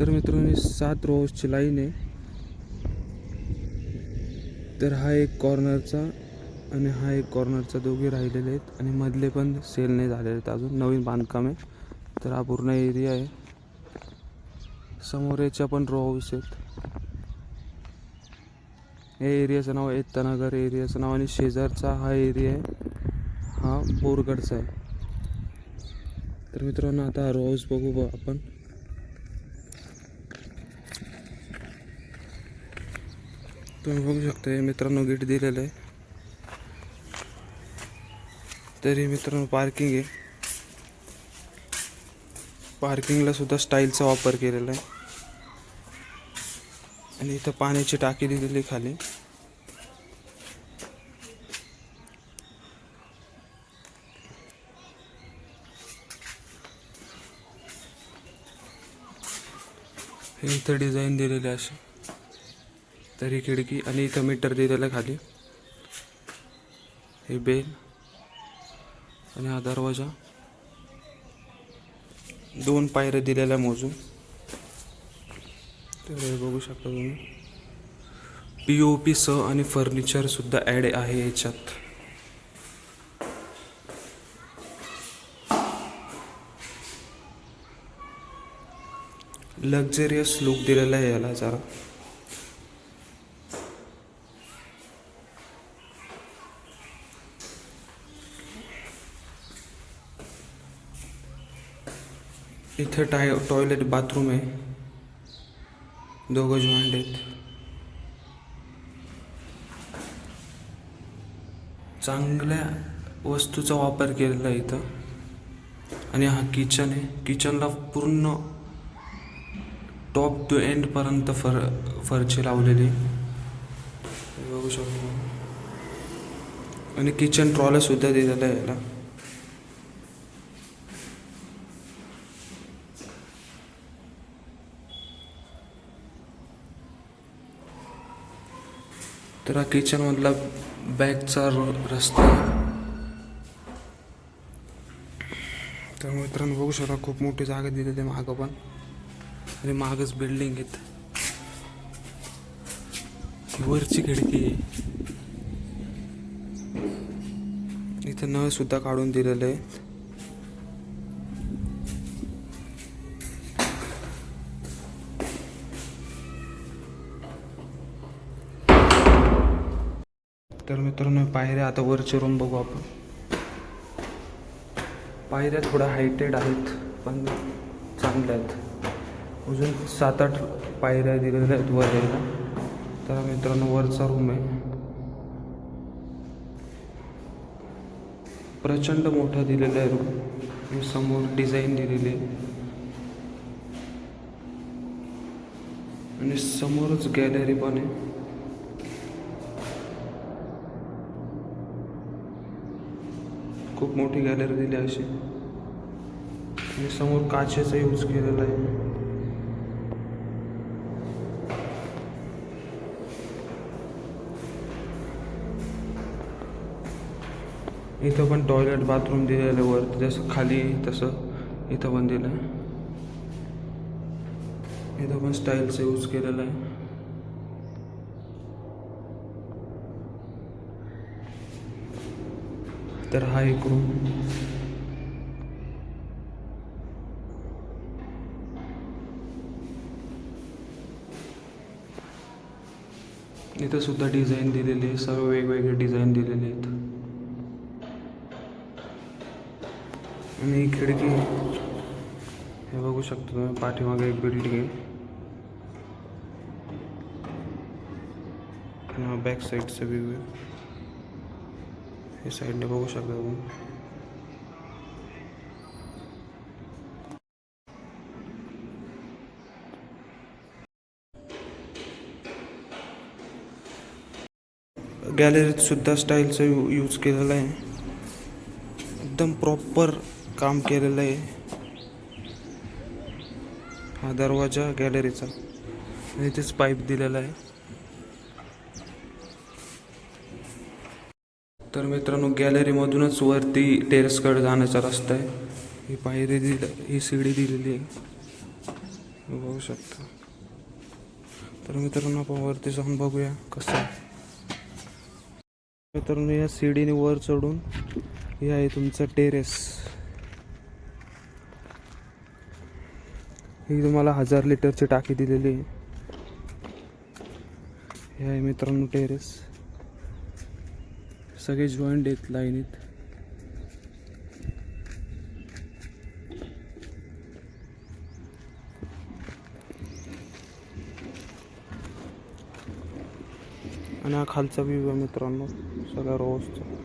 तर मित्रांनो सात रोजची लाईन आहे. तर हा एक कॉर्नरचा आणि हा एक कॉर्नरचा दोघे राहिलेले आहेत आणि मधले पण सेल नाही झालेले आहेत अजून. नवीन बांधकाम आहे. तर हा पूर्ण एरिया आहे. समोर याच्या पण रो हाऊस आहेत. या एरियाचं नाव एत्तानगर एरियाचं नाव आणि शेजारचा हा एरिया आहे. हा बोरगडचा आहे. तर मित्रांनो आता हा रो हाऊस बघू बा आपण. तुम्ही बघू शकता हे मित्रांनो गेट दिलेलं आहे. तरी मित्रांनो पार्किंग आहे. पार्किंगला सुद्धा स्टाईलचा वापर केलेला आहे. आणि इथं पाण्याची टाकी दिलेली खाली. इथं डिझाईन दिलेली आहे अशी तरी खिडकी आणि इथं मीटर दिलेलं खाली. हे बेल आणि हा दरवाजा. दोन पायऱ्या दिलेल्या मोजून. तर हे बघू शकता तुम्ही. पी ओ पी सह आणि फर्निचरसुद्धा ॲड आहे याच्यात. लक्झरियस लुक दिलेला आहे याला जरा. इथे टाय टॉयलेट बाथरूम आहे. दोघं जॉईंट आहेत. चांगल्या वस्तूचा वापर केलेला आहे इथं. आणि हा किचन आहे. किचनला पूर्ण टॉप टू एंडपर्यंत फर फरचे लावलेली बघू शकतो. आणि किचन ट्रॉला दिलेलं दिलेला आहे याला. तर हा किचनमधला बॅकचा रस्ता. तर मित्रांनो बघू शकता खूप मोठी जागा दिलेली आहे मागं पण. आणि मागच बिल्डिंग आहेत. वरची खिडकी. इथं नळ सुद्धा काढून दिलेलं आहे. तर मित्रांनो पायऱ्या आता वरचे रूम बघू आपण. पायऱ्या थोड्या हायटेड आहेत पण चांगल्या आहेत. अजून सात आठ पायऱ्या दिलेल्या आहेत वर यायला. तर मित्रांनो वरचा रूम आहे प्रचंड मोठा दिलेला आहे रूम. समोर डिझाईन दिलेली आहे. आणि समोरच गॅलरी पण आहे. खूप मोठी गॅलरी दिली आहे अशी. आणि समोर काचेचा यूज केलेला आहे. इथं पण टॉयलेट बाथरूम दिलेलं आहे वर जसं खाली तसं इथं पण दिलं आहे इथं पण स्टाईलचं यूज केलेलं आहे. तर हा एक रूम इथं सुद्धा डिझाईन दिलेली सर्व वेगवेगळे डिझाईन दिलेले आहेत आणि खिडकी, हे बघू शकता तुम्ही, पाठीमागे एक बिल्डिंग आहे. बॅक साईडचं व्ह्यू आहे. हे साईडने बघू शकता तुम्ही. गॅलरीत सुद्धा स्टाईलचा यू यूज केलेला आहे. एकदम प्रॉपर काम केलेलं आहे. हा दरवाजा गॅलरीचा. आणि इथेच पाईप दिलेला आहे. तर मित्रांनो गॅलरीमधूनच वरती टेरेसकडे जाण्याचा रस्ता आहे. ही पायरी दिल ही शिडी दिलेली आहे. बघू शकता. तर मित्रांनो आपण वरती जाऊन बघूया कसं आहे. मित्रांनो या शिडीने वर चढून हे आहे तुमचं टेरेस. ही तुम्हाला हजार लिटरची टाकी दिलेली आहे. हे आहे मित्रांनो टेरेस. सगळे जॉईंट आहेत लाईनीत आणि हा खालचा व्ह्यू आहे मित्रांनो सगळ्या रोजचा